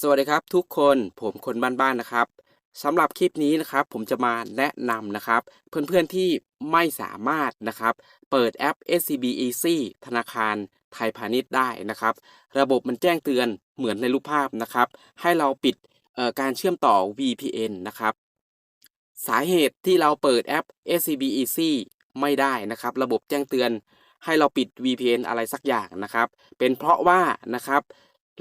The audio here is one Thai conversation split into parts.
สวัสดีครับทุกคนผมคนบ้านๆนะครับสำหรับคลิปนี้นะครับผมจะมาแนะนำนะครับ เพื่อนๆที่ไม่สามารถนะครับ เปิดแอป SCB Easy ธนาคารไทยพาณิชย์ได้นะครับ ระบบมันแจ้งเตือนเหมือนในรูปภาพนะครับ ให้เราปิดเอ่อการเชื่อมต่อ VPN นะครับ สาเหตุที่เราเปิดแอป SCB Easy ไม่ได้นะครับ ระบบแจ้งเตือนให้เราปิด VPN อะไรสักอย่างนะครับ เป็นเพราะว่านะครับ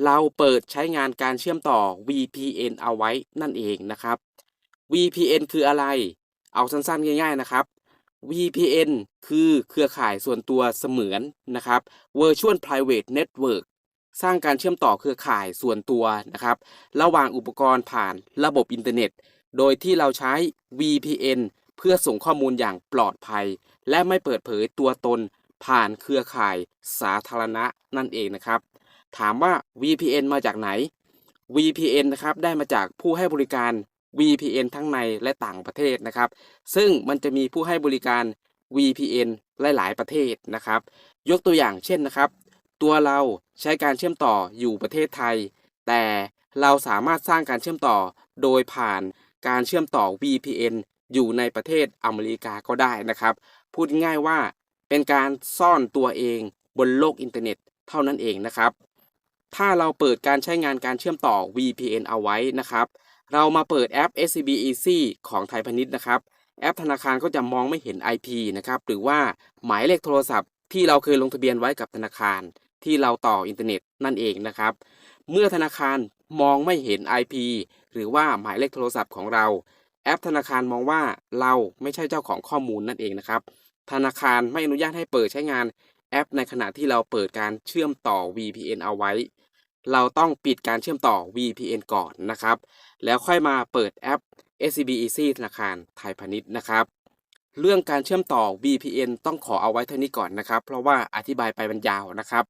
เราเปิดใช้งานการเชื่อมต่อ VPN เอาไว้นั่นเองนะครับ VPN คืออะไร เอาสั้นๆง่าย ๆนะครับ VPN คือเครือข่ายส่วนตัวเสมือนนะครับ Virtual Private Network สร้างการเชื่อมต่อเครือข่ายส่วนตัวนะครับ ระหว่างอุปกรณ์ผ่านระบบอินเทอร์เน็ต โดยที่เราใช้ VPN เพื่อส่งข้อมูลอย่างปลอดภัย และไม่เปิดเผยตัวตนผ่านเครือข่ายสาธารณะนั่นเองนะครับ ถามว่า VPN มาจากไหน VPN นะครับได้มาจากผู้ให้บริการ VPN ทั้งในและต่างประเทศนะครับ ซึ่งมันจะมีผู้ให้บริการ VPN หลาย ๆ ประเทศนะครับ ยกตัวอย่างเช่นนะครับ ตัวเราใช้การเชื่อมต่ออยู่ประเทศไทย แต่เราสามารถสร้างการเชื่อมต่อโดยผ่านการเชื่อมต่อ VPN อยู่ในประเทศอเมริกาก็ได้นะครับ พูดง่ายว่าเป็นการซ่อนตัวเองบนโลกอินเทอร์เน็ตเท่านั้นเองนะครับ ถ้าเราเปิดการใช้งานการเชื่อมต่อ VPN เอาไว้นะครับ เรามาเปิดแอป SCB Easy ของไทยพาณิชย์นะครับ แอปธนาคารก็จะมองไม่เห็น IP นะครับ หรือว่าหมายเลขโทรศัพท์ที่เราเคยลงทะเบียนไว้กับธนาคาร ที่เราต่ออินเทอร์เน็ตนั่นเองนะครับ เมื่อธนาคารมองไม่เห็น IP หรือว่าหมายเลขโทรศัพท์ของเรา แอปธนาคารมองว่าเราไม่ใช่เจ้าของข้อมูลนั่นเองนะครับ ธนาคารไม่อนุญาตให้เปิดใช้งาน แอป ในขณะที่เราเปิดการเชื่อมต่อ VPN เอาไว้ เราต้องปิดการเชื่อมต่อ VPN ก่อนนะครับ แล้วค่อยมาเปิดแอป SCB Easy ธนาคารไทยพาณิชย์นะครับ เรื่องการเชื่อมต่อ VPN ต้องขอเอาไว้เท่านี้ก่อนนะครับ เพราะว่าอธิบายไปมันยาวนะครับ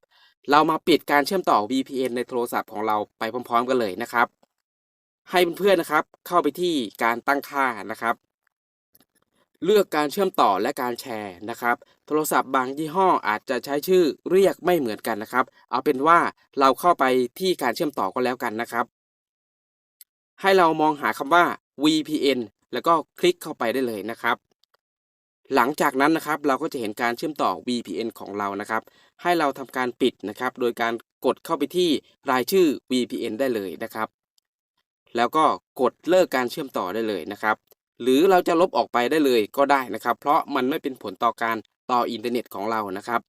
เรามาปิดการเชื่อมต่อ VPN ในโทรศัพท์ของเราไปพร้อม ๆ กันเลยนะครับ ให้เพื่อนๆนะครับเข้าไปที่การตั้งค่านะครับ เลือกการเชื่อมต่อและการแชร์นะครับ โทรศัพท์บางยี่ห้ออาจจะใช้ชื่อเรียกไม่เหมือนกันนะครับ เอาเป็นว่าเราเข้าไปที่การเชื่อมต่อก็แล้วกันนะครับ ให้เรามองหาคำว่า VPN แล้วก็คลิกเข้าไปได้เลยนะครับ หลังจากนั้นนะครับเราก็จะเห็นการเชื่อมต่อ VPN ของเรานะครับ ให้เราทำการปิดนะครับ โดยการกดเข้าไปที่รายชื่อ VPN ได้เลยนะครับ แล้วก็กดเลิกการเชื่อมต่อได้เลยนะครับ หรือเราจะลบออกไปได้เลยก็ได้นะครับ เพราะมันไม่เป็นผลต่อการต่ออินเทอร์เน็ตของเรานะครับ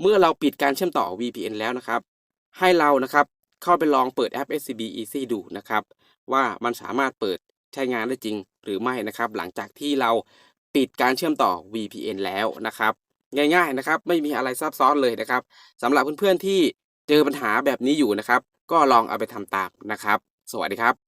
เมื่อเราปิดการเชื่อมต่อ VPN แล้วนะครับ ให้เรานะครับเข้าไปลองเปิดแอป SCB Easy ดูนะครับ ว่ามันสามารถเปิดใช้งานได้จริงหรือไม่นะครับ หลังจากที่เราปิดการเชื่อมต่อ VPN แล้วนะครับ ง่ายๆนะครับ ไม่มีอะไรซับซ้อนเลยนะครับสำหรับเพื่อนๆที่เจอปัญหาแบบนี้อยู่นะครับ ก็ลองเอาไปทำตามนะครับ สวัสดีครับ